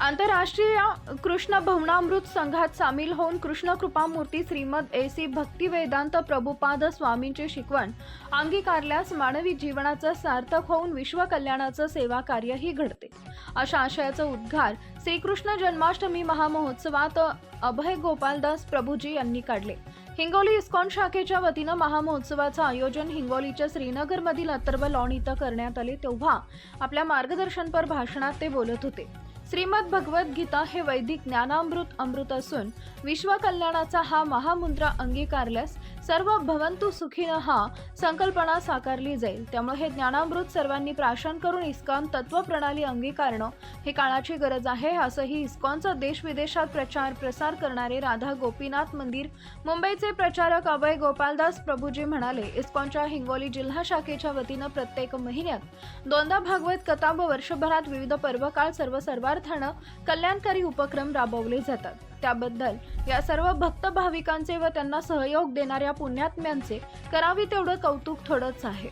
आंतरराष्ट्रीय कृष्ण भवनामृत संघात सामील होऊन कृष्ण कृपामूर्ती श्रीमद एसी सी भक्तिवेदांत प्रभुपाद स्वामींची शिकवण. अंगीकारल्यास मानवी जीवनाचं सार्थक होऊन विश्वकल्याणाचं सेवा कार्यही घडते. अशा आशयाचं उद्गार श्रीकृष्ण जन्माष्टमी महामहोत्सवात अभय गोपालदास प्रभूजी यांनी काढले. हिंगोली इस्कॉन शाखेच्या वतीनं महामहोत्सवाचं आयोजन हिंगोलीच्या श्रीनगरमधील अत्तर्व लॉन इथं करण्यात आले तेव्हा आपल्या मार्गदर्शनपर भाषणात ते बोलत होते. श्रीमद भगवद्गीता हे वैदिक ज्ञानामृत अमृत असून विश्वकल्याणाचा हा महामुद्रा अंगीकारल्यास सर्व भवंतु सुखीनं हा संकल्पना साकारली जाईल. त्यामुळे हे ज्ञानामृत सर्वांनी प्राशन करून इस्कॉन तत्वप्रणाली अंगीकारणं हे काळाची गरज आहे असंही इस्कॉनचा देश विदेशात प्रचार प्रसार करणारे राधा गोपीनाथ मंदिर मुंबईचे प्रचारक अभय गोपालदास प्रभूजी म्हणाले इस्कॉनच्या हिंगोली जिल्हा शाखेच्या वतीनं प्रत्येक महिन्यात दोनदा भागवत कथा व वर्षभरात विविध पर्वकाळ सर्व सर्वार्थानं कल्याणकारी उपक्रम राबवले जातात. त्याबद्दल. या सर्व भक्त भाविकांचे व त्यांना सहयोग देणाऱ्या पुण्यात्म्यांचे करावी तेवढं कौतुक थोडंच आहे.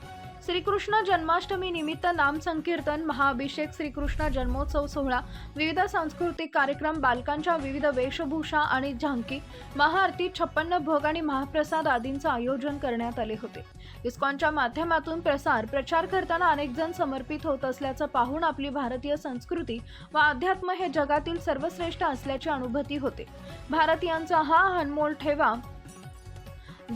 श्रीकृष्ण जन्माष्टमी निमित्त नाम संकीर्तन महाअभिषेक श्रीकृष्ण जन्मोत्सव सोहळा विविध सांस्कृतिक कार्यक्रम बालकांच्या विविध वेशभूषा आणि झांकी महाआरती छप्पन्न भोग आणि महाप्रसाद आदींचं आयोजन करण्यात आले होते. इस्कॉनच्या माध्यमातून प्रसार प्रचार करताना अनेक जण समर्पित होत असल्याचं पाहून आपली भारतीय संस्कृती व अध्यात्म हे जगातील सर्वश्रेष्ठ असल्याची अनुभूती होते. भारतीयांचा हा अनमोल ठेवा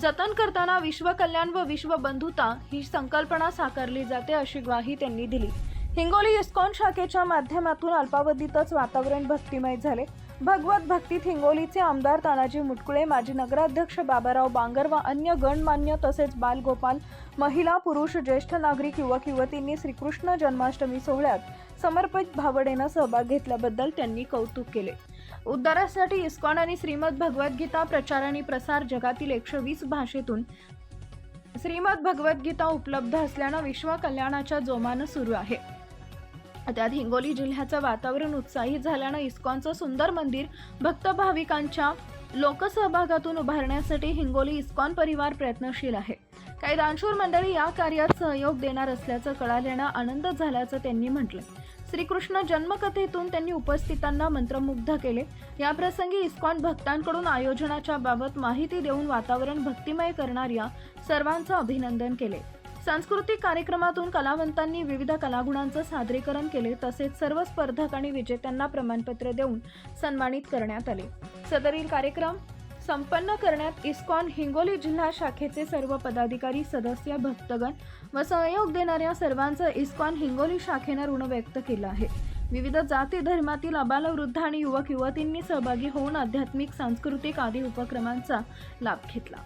जतन करताना विश्वकल्याण व विश्वबंधुता ही संकल्पना साकारली जाते अशी ग्वाही त्यांनी दिली. हिंगोली इस्कॉन शाखेच्या माध्यमातून अल्पावधीतच वातावरण भक्तिमय झाले. भगवत भक्तीत हिंगोलीचे आमदार तानाजी मुटकुळे माजी नगराध्यक्ष बाबाराव बांगर व अन्य गणमान्य तसेच बालगोपाल महिला पुरुष ज्येष्ठ नागरिक युवक युवतींनी श्रीकृष्ण जन्माष्टमी सोहळ्यात समर्पित भावडेनं सहभाग घेतल्याबद्दल त्यांनी कौतुक केले. उद्धारासाठी इस्कॉन आणि श्रीमद भगवद्गीता प्रचार आणि प्रसार जगातील एकशे वीस भाषेतून श्रीमद भगवद्गीता उपलब्ध असल्यानं विश्व कल्याणाच्या जोमानं सुरू आहे. त्यात हिंगोली जिल्ह्याचं वातावरण उत्साही झाल्यानं इस्कॉनचं सुंदर मंदिर भक्त भाविकांच्या लोकसहभागातून उभारण्यासाठी हिंगोली इस्कॉन परिवार प्रयत्नशील आहे. काही दानशूर मंडळी या कार्यात सहयोग देणार असल्याचं कळाल्यानं आनंद झाल्याचं त्यांनी म्हटलं श्रीकृष्ण जन्मकथेतून त्यांनी उपस्थितांना मंत्रमुग्ध केले. याप्रसंगी इस्कॉन भक्तांकडून आयोजनाच्या बाबत माहिती देऊन वातावरण भक्तिमय करणाऱ्या सर्वांचं अभिनंदन केले. सांस्कृतिक कार्यक्रमातून कलावंतांनी विविध कलागुणांचं सादरीकरण केले तसेच सर्व स्पर्धक आणि विजेत्यांना प्रमाणपत्र देऊन सन्मानित करण्यात आले. सदरील कार्यक्रम संपन्न करण्यात इस्कॉन हिंगोली जिल्हा शाखेचे सर्व पदाधिकारी सदस्य भक्तगण व सहयोग देणाऱ्या सर्वांचं इस्कॉन हिंगोली शाखेनं ऋण व्यक्त केलं आहे. विविध जाती धर्मातील अबालवृद्ध आणि युवक युवतींनी सहभागी होऊन आध्यात्मिक सांस्कृतिक आदी उपक्रमांचा लाभ घेतला.